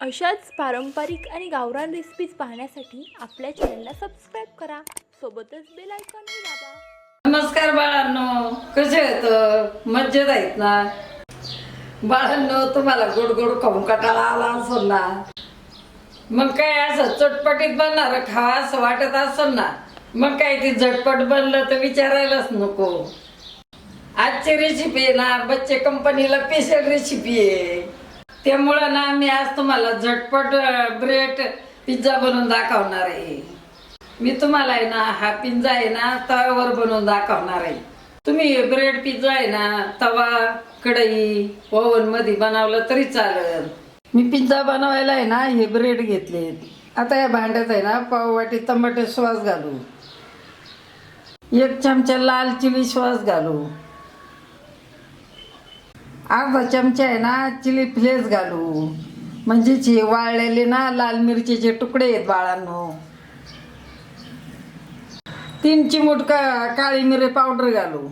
अशाच पारंपरिक आणि गावरान रेसिपीज पाहण्यासाठी आपल्या चॅनलला सबस्क्राईब करा. सोबतच बेल आयकॉनही दाबा. नमस्कार बाळांनो. कसे आहेत? मज्जेत आहेत ना? बाळांनो तुम्हाला गोड गोड खाऊन कटाळा आला असेल ना? मग काय असं चटपटीत बनणार खावा असं वाटत असेल ना? मग काय ती झटपट बनलं तर विचारायलाच नको. आजची रेसिपी आहे ना बच्चे कंपनीला स्पेशल रेसिपी आहे. त्यामुळं ना मी आज तुम्हाला झटपट ब्रेड पिझ्झा बनवून दाखवणार आहे. मी तुम्हाला आहे ना हा पिझ्झा आहे ना तव्यावर बनवून दाखवणार आहे. तुम्ही ब्रेड पिझ्झा आहे ना तवा कढई ओव्हनमध्ये बनवलं तरी चालेल. मी पिझ्झा बनवायला आहे ना हे ब्रेड घेतले आता या भांड्यात आहे ना पाववाटी टमाटे श्वास घालू. एक चमचा लाल चिली श्वास घालू. अर्धा चमचा आहे ना चिली फ्लेस घालू. म्हणजे वाळलेले ना लाल मिरचीचे तुकडे आहेत बाळांनो. तीन चिमूट का काळी मिरे पावडर घालू.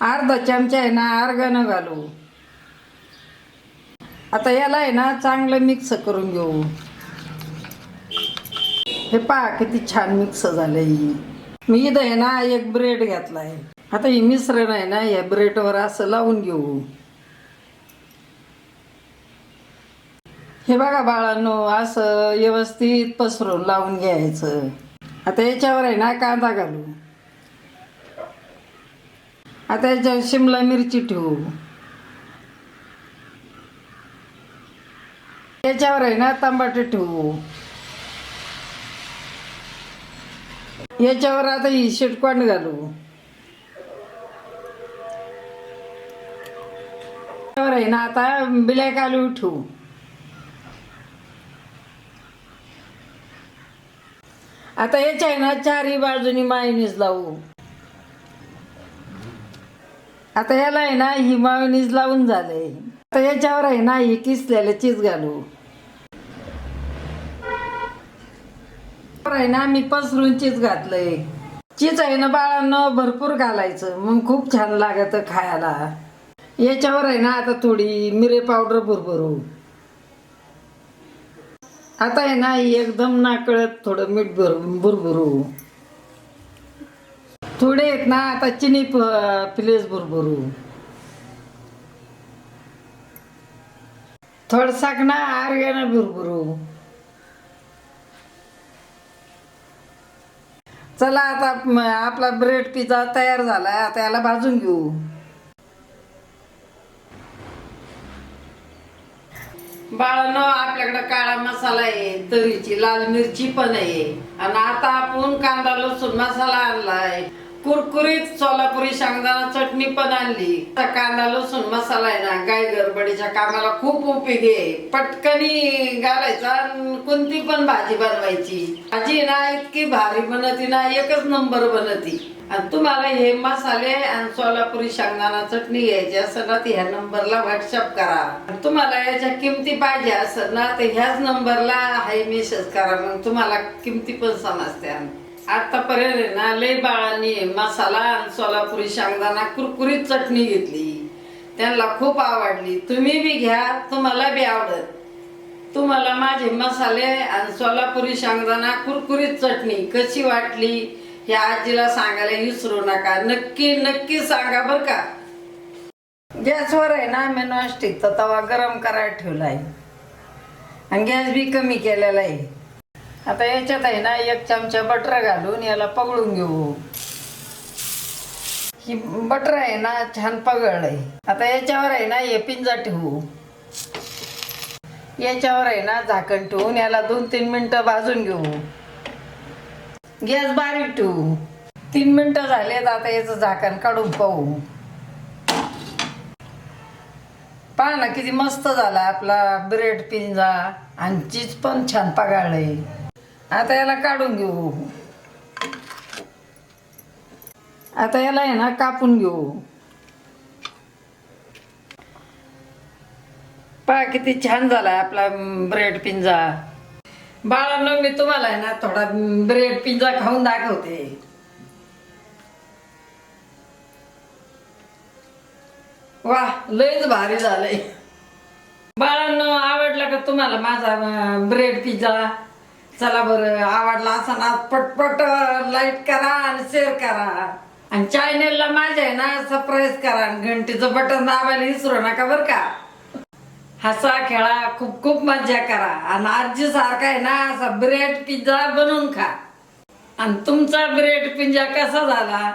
अर्धा चमचा आहे ना अर्गानं घालू. आता याला आहे ना चांगलं मिक्स करून घेऊ. हे पहा किती छान मिक्स झालंय. मी इथं आहे ना एक ब्रेड घेतलाय आता हे मिश्रण आहे ना या ब्रेडवर असं लावून घेऊ. हे बघा बाळांनो असं व्यवस्थित पसरून लावून घ्यायचं. आता याच्यावर आहे ना कांदा घालू. आता याच्यावर शिमला मिरची ठेवू. याच्यावर आहे ना टमाटे ठेवू. याच्यावर आता ही शिटकवण घालू. याच्यावर आहे ना आता ब्लॅक आलू ठेवू आता याच्या आहे ना चारही बाजूनी मायोनीज लावू. आता याला आहे ना ही मायोनीज लावून झालंय. आता याच्यावर आहे ना ही किसलेलं चीज घालू. आहे ना मी पसरून चीज घातलंय. चीज आहे ना बाळांना भरपूर घालायचं. मग खूप छान लागत खायला. याच्यावर आहे ना आता थोडी मिरे पावडर भरभरू. आता आहे ना एकदम ना कळत थोडं मीठ भर भरभरू. थोडे आहेत ना आता चिनी प्लेस भरभरू. थोडसाक ना आर्यानं भरभरू. चला आता म- आपला ब्रेड पिझ्झा तयार झाला आता याला भाजून घेऊ. बाळांनो आपल्याकडे काळा मसाला आहे तरीची लाल मिरची पण आहे. आणि आता आपण कांदा लसूण मसाला आणलाय. कुरकुरीत सोलापुरी शेंगदाणा चटणी पण आणली. कांदा लसूण मसाला आहे ना गाय गडबडीच्या कामाला खूप उपयोगी आहे. पटकनी घालायचा आणि कोणती पण भाजी बनवायची. भाजी ना इतकी भारी बनती ना एकच नंबर बनती. आणि तुम्हाला हे मसाले आणि सोलापुरी शेंगदाणा चटणी घ्यायची असेल ना तर ह्या नंबरला व्हॉट्सअप करा. आणि तुम्हाला याच्या किमती पाहिजे असेल ना तर ह्याच नंबरला हाय मेसेज करा. मग तुम्हाला किमती पण समजत्या आतापर्यंत आहे ना लय बाळांनी मसाला आणि सोलापुरी शेंगदाणा कुरकुरीत चटणी घेतली. त्यांना खूप आवडली. तुम्ही बी घ्या तुम्हाला बी आवडत तुम्हाला माझे मसाले आणि सोलापुरी शेंगदाणा कुरकुरीत चटणी कशी वाटली ह्या आजीला सांगायला विसरू नका. नक्की नक्की सांगा बरं का. गॅसवर आहे ना मी नॉनस्टिकचा तवा गरम करायला ठेवला आहे आणि गॅस बी कमी केलेला आहे. आता याच्यात आहे ना एक चमचा बटर घालून याला पगळून घेऊ. ही बटर आहे ना छान पगळ आहे. आता याच्यावर आहे ना हे पिंजा ठेवू. याच्यावर आहे ना झाकण ठेवून याला दोन तीन मिनटं भाजून घेऊ. गॅस बारीक ठेवू. तीन मिनटं झालेत आता याचं झाकण काढून पाहू. पहा ना किती मस्त झाला आपला ब्रेड पिंजा. आणि चीज पण छान पगाळलंय आता याला काढून घेऊ. आता याला आहे ना कापून घेऊ. पहा किती छान झालाय आपला ब्रेड पिंजा बाळांनो मी तुम्हाला आहे ना थोडा ब्रेड पिझ्झा खाऊन दाखवते. वा लयच भारी झालंय. बाळांनो आवडला का तुम्हाला माझा ब्रेड पिझ्झा? चला बरं आवडला असा ना पटपट लाईक करा आणि शेअर करा. आणि चॅनेलला माझ्या आहे ना सरप्राईज करा आणि घंटीचं बटन दाबायला विसरू नका बरं का. हसा खेळा खूप खूप मज्जा करा. आणि आजी सारखा आहे ना असा ब्रेड पिझ्झा बनवून खा. आणि तुमचा ब्रेड पिंजा कसा झाला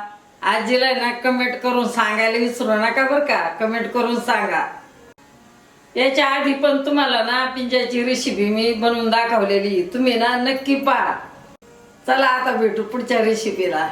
आजीला ना कमेंट करून सांगायला विसरू नका बरं का. कमेंट करून सांगा. याच्या आधी पण तुम्हाला ना पिंजाची रेसिपी मी बनवून दाखवलेली. तुम्ही ना नक्की पहा. चला आता भेटू पुढच्या रेसिपीला